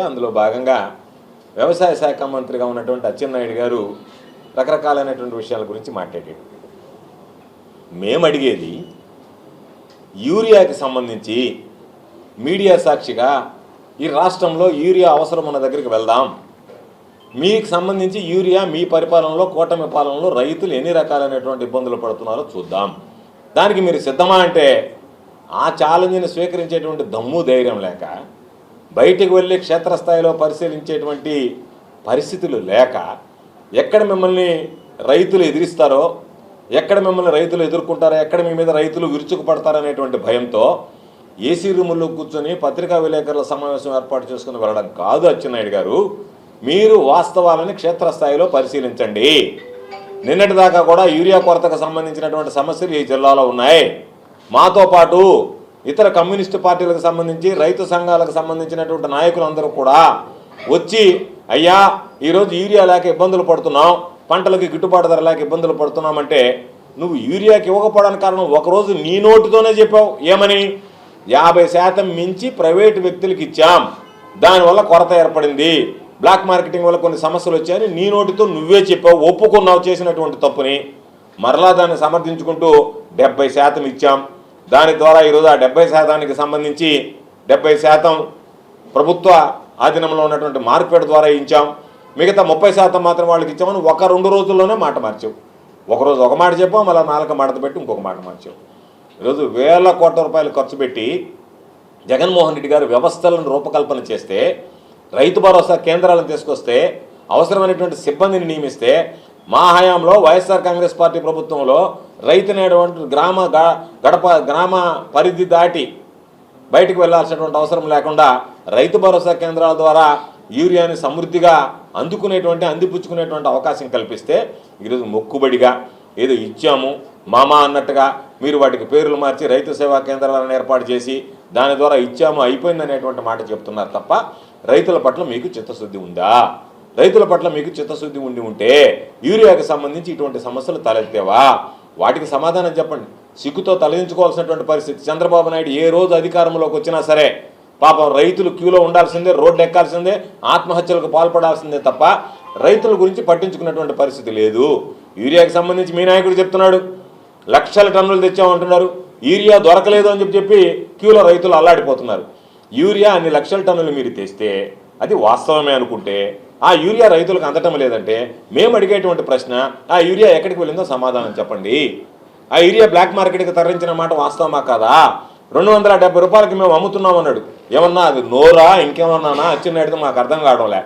జరిగాయి అందులో భాగంగా వ్యవసాయ శాఖ మంత్రిగా ఉన్నటువంటి అచ్చెన్నాయుడు గారు రకరకాలైనటువంటి విషయాల గురించి మాట్లాడాడు మేము అడిగేది యూరియాకి సంబంధించి మీడియా సాక్షిగా ఈ రాష్ట్రంలో యూరియా అవసరం ఉన్న దగ్గరికి వెళ్దాం. మీకు సంబంధించి యూరియా మీ పరిపాలనలో కూటమి పాలనలో రైతులు ఎన్ని రకాలైనటువంటి ఇబ్బందులు పడుతున్నారో చూద్దాం. దానికి మీరు సిద్ధమా అంటే ఆ ఛాలెంజ్ని స్వీకరించేటువంటి దమ్ము ధైర్యం లేక బయటికి వెళ్ళి క్షేత్రస్థాయిలో పరిశీలించేటువంటి పరిస్థితులు లేక ఎక్కడ మిమ్మల్ని రైతులు ఎదిరిస్తారో ఎక్కడ మిమ్మల్ని రైతులు ఎదుర్కొంటారో ఎక్కడ మీ మీద రైతులు విరుచుకుపడతారనేటువంటి భయంతో ఏసీ రూముల్లో కూర్చొని పత్రికా విలేకరుల సమావేశం ఏర్పాటు చేసుకుని వెళ్ళడం కాదు అచ్చెన్నాయుడు గారు. మీరు వాస్తవాలని క్షేత్రస్థాయిలో పరిశీలించండి. నిన్నటిదాకా కూడా యూరియా కొరతకు సంబంధించినటువంటి సమస్యలు ఈ జిల్లాలో ఉన్నాయి. మాతో పాటు ఇతర కమ్యూనిస్టు పార్టీలకు సంబంధించి రైతు సంఘాలకు సంబంధించినటువంటి నాయకులందరూ కూడా వచ్చి అయ్యా ఈరోజు యూరియా లేక ఇబ్బందులు పడుతున్నాం పంటలకి గిట్టుబాటు ధర లేక ఇబ్బందులు పడుతున్నామంటే నువ్వు యూరియాకి ఇవ్వకపోవడానికి కారణం ఒకరోజు నీ నోటితోనే చెప్పావు ఏమని? యాభై శాతం మించి ప్రైవేటు వ్యక్తులకు ఇచ్చాం. దానివల్ల కొరత ఏర్పడింది. బ్లాక్ మార్కెటింగ్ వల్ల కొన్ని సమస్యలు వచ్చాయని నీ నోటితో నువ్వే చెప్పావు ఒప్పుకున్నావు చేసినటువంటి తప్పుని. మరలా దాన్ని సమర్థించుకుంటూ డెబ్బై శాతం ఇచ్చాం. దాని ద్వారా ఈరోజు ఆ డెబ్బై శాతానికి సంబంధించి డెబ్బై శాతం ప్రభుత్వ ఆధీనంలో ఉన్నటువంటి మార్కెట్ ద్వారా ఇచ్చాం. మిగతా ముప్పై శాతం మాత్రం వాళ్ళకి ఇచ్చామని ఒక రెండు రోజుల్లోనే మాట మార్చావు ఒకరోజు ఒక మాట చెప్పాం మళ్ళీ నాలుగు మాట పెట్టి ఇంకొక మాట మార్చావు ఈరోజు వేల కోట్ల రూపాయలు ఖర్చు పెట్టి జగన్మోహన్ రెడ్డి గారు వ్యవస్థలను రూపకల్పన చేస్తే రైతు భరోసా కేంద్రాలను తీసుకొస్తే అవసరమైనటువంటి సిబ్బందిని నియమిస్తే మా హయాంలో వైఎస్ఆర్ కాంగ్రెస్ పార్టీ ప్రభుత్వంలో రైతు అనేటువంటి గ్రామ గ- గడప గ్రామ పరిధి దాటి బయటకు వెళ్ళాల్సినటువంటి అవసరం లేకుండా రైతు భరోసా కేంద్రాల ద్వారా యూరియాని సమృద్ధిగా అందుకునేటువంటి అందిపుచ్చుకునేటువంటి అవకాశం కల్పిస్తే ఈరోజు మొక్కుబడిగా ఏదో ఇచ్చాము మామా అన్నట్టుగా మీరు వాటికి పేర్లు మార్చి రైతు సేవా కేంద్రాలను ఏర్పాటు చేసి దాని ద్వారా ఇచ్చాము అయిపోయింది అనేటువంటి మాట చెప్తున్నారు తప్ప రైతుల పట్ల మీకు చిత్తశుద్ధి ఉందా? రైతుల పట్ల మీకు చిత్తశుద్ధి ఉండి ఉంటే యూరియాకి సంబంధించి ఇటువంటి సమస్యలు తలెత్తేవా? వాటికి సమాధానం చెప్పండి. సిగ్గుతో తలదించుకోవాల్సినటువంటి పరిస్థితి. చంద్రబాబు నాయుడు ఏ రోజు అధికారంలోకి వచ్చినా సరే పాపం రైతులు క్యూలో ఉండాల్సిందే రోడ్డు ఎక్కాల్సిందే ఆత్మహత్యలకు పాల్పడాల్సిందే తప్ప రైతుల గురించి పట్టించుకున్నటువంటి పరిస్థితి లేదు. యూరియాకి సంబంధించి మీ నాయకుడు చెప్తున్నాడు లక్షల టన్నులు తెచ్చామంటున్నారు యూరియా దొరకలేదు అని చెప్పి చెప్పి క్యూలో రైతులు అల్లాడిపోతున్నారు. యూరియా అన్ని లక్షల టన్నులు మీరు తెస్తే అది వాస్తవమే అనుకుంటే ఆ యూరియా రైతులకు అందటం లేదంటే మేము అడిగేటువంటి ప్రశ్న ఆ యూరియా ఎక్కడికి వెళ్ళిందో సమాధానం చెప్పండి. ఆ యూరియా బ్లాక్ మార్కెట్కి తరలించిన మాట వాస్తవమా కాదా? రెండు వందల డెబ్బై రూపాయలకి మేము అమ్ముతున్నాం అన్నాడు ఏమన్నా అది నోరా ఇంకేమన్నానా? అచ్చినడితే మాకు అర్థం కావడంలే.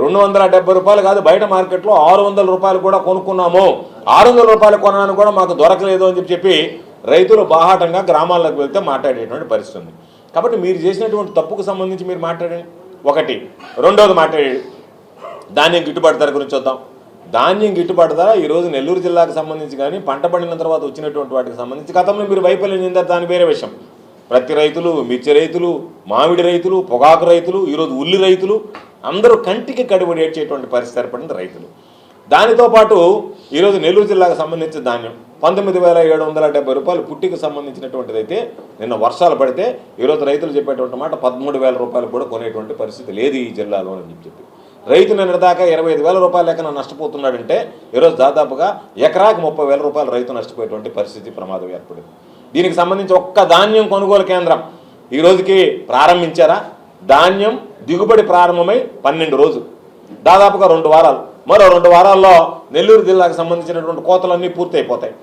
రెండు వందల డెబ్బై రూపాయలు కాదు బయట మార్కెట్లో ఆరు వందల రూపాయలు కూడా కొనుక్కున్నాము. ఆరు వందల రూపాయలు కొనడానికి కూడా మాకు దొరకలేదు అని చెప్పి చెప్పి రైతులు బాహాటంగా గ్రామాల్లోకి వెళ్తే మాట్లాడేటువంటి పరిస్థితి ఉంది. కాబట్టి మీరు చేసినటువంటి తప్పుకు సంబంధించి మీరు మాట్లాడండి. ఒకటి. రెండోది మాట్లాడాడు. ధాన్యం గిట్టుబాటు ధర గురించి చూద్దాం. ధాన్యం గిట్టుబాటు ధర ఈరోజు నెల్లూరు జిల్లాకు సంబంధించి కానీ పంట పండిన తర్వాత వచ్చినటువంటి వాటికి సంబంధించి గతంలో మీరు వైఫల్యం చెందారు దాని వేరే విషయం. ప్రతి రైతులు మిర్చి రైతులు మామిడి రైతులు పొగాకు రైతులు ఈరోజు ఉల్లి రైతులు అందరూ కంటికి కడిబడి ఏడ్చేటువంటి పరిస్థితి ఏర్పడింది రైతులు. దానితో పాటు ఈరోజు నెల్లూరు జిల్లాకు సంబంధించిన ధాన్యం పంతొమ్మిది వేల ఏడు వందల డెబ్బై రూపాయలు పుట్టికి సంబంధించినటువంటిది అయితే నిన్న వర్షాలు పడితే ఈరోజు రైతులు చెప్పేటువంటి మాట పదమూడు వేల రూపాయలు కూడా కొనేటువంటి పరిస్థితి లేదు ఈ జిల్లాలో అని చెప్పి. రైతు నిన్న దాకా ఇరవై ఐదు వేల రూపాయల లెక్కన నష్టపోతున్నాడంటే ఈరోజు దాదాపుగా ఎకరాకి ముప్పై వేల రూపాయలు రైతు నష్టపోయేటువంటి పరిస్థితి ప్రమాదం ఏర్పడింది. దీనికి సంబంధించి ఒక్క ధాన్యం కొనుగోలు కేంద్రం ఈ రోజుకి ప్రారంభించారా? ధాన్యం దిగుబడి ప్రారంభమై పన్నెండు రోజులు. దాదాపుగా రెండు వారాలు. మరో రెండు వారాల్లో నెల్లూరు జిల్లాకు సంబంధించినటువంటి కోతలన్నీ పూర్తయిపోతాయి.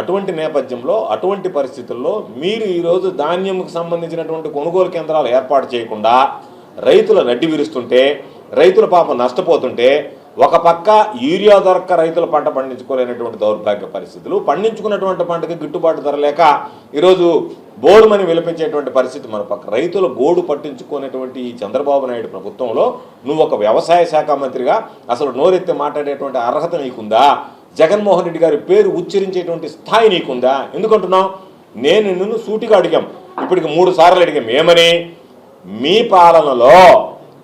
అటువంటి నేపథ్యంలో అటువంటి పరిస్థితుల్లో మీరు ఈరోజు ధాన్యంకు సంబంధించినటువంటి కొనుగోలు కేంద్రాలు ఏర్పాటు చేయకుండా రైతుల నడ్డి విరుస్తుంటే రైతుల పాపం నష్టపోతుంటే ఒక పక్క యూరియా దొరక్క రైతులు పంట పండించుకోలేనటువంటి దౌర్భాగ్య పరిస్థితులు పండించుకున్నటువంటి పంటకి గిట్టుబాటు ధర లేక ఈరోజు బోరుమని విలపించేటువంటి పరిస్థితి మన పక్క. రైతుల గోడు పట్టించుకునేటువంటి ఈ చంద్రబాబు నాయుడు ప్రభుత్వంలో నువ్వు ఒక వ్యవసాయ శాఖ మంత్రిగా అసలు నోరెత్తి మాట్లాడేటువంటి అర్హత నీకుందా? జగన్మోహన్ రెడ్డి గారి పేరు ఉచ్చరించేటువంటి స్థాయి నీకుందా? ఎందుకంటున్నావు? నేను నిన్ను సూటిగా అడిగాం. ఇప్పటికి మూడు సార్లు అడిగాం. ఏమని? మీ పాలనలో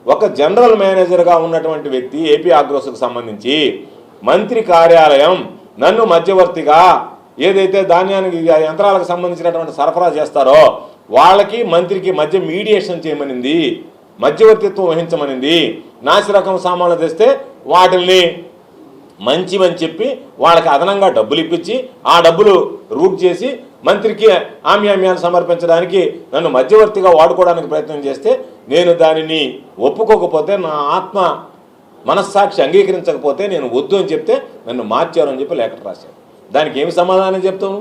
ఒక జనరల్ మేనేజర్గా ఉన్నటువంటి వ్యక్తి ఏపీ ఆగ్రోస్కు సంబంధించి మంత్రి కార్యాలయం నన్ను మధ్యవర్తిగా ఏదైతే ధాన్యానికి యంత్రాలకు సంబంధించినటువంటి సరఫరా చేస్తారో వాళ్ళకి మంత్రికి మధ్య మీడియేషన్ చేయమనింది మధ్యవర్తిత్వం వహించమనింది నాసిరకం సామాన్లు తెస్తే వాటిల్ని మంచివని చెప్పి వాళ్ళకి అదనంగా డబ్బులు ఇప్పించి ఆ డబ్బులు రూట్ చేసి మంత్రికి ఆమ్యామ్యాలు సమర్పించడానికి నన్ను మధ్యవర్తిగా వాడుకోవడానికి ప్రయత్నం చేస్తే నేను దానిని ఒప్పుకోకపోతే నా ఆత్మ మనస్సాక్షి అంగీకరించకపోతే నేను వద్దు అని చెప్తే నన్ను మార్చారు అని చెప్పి లేఖ రాశాను దానికి ఏమి సమాధానం చెప్తావు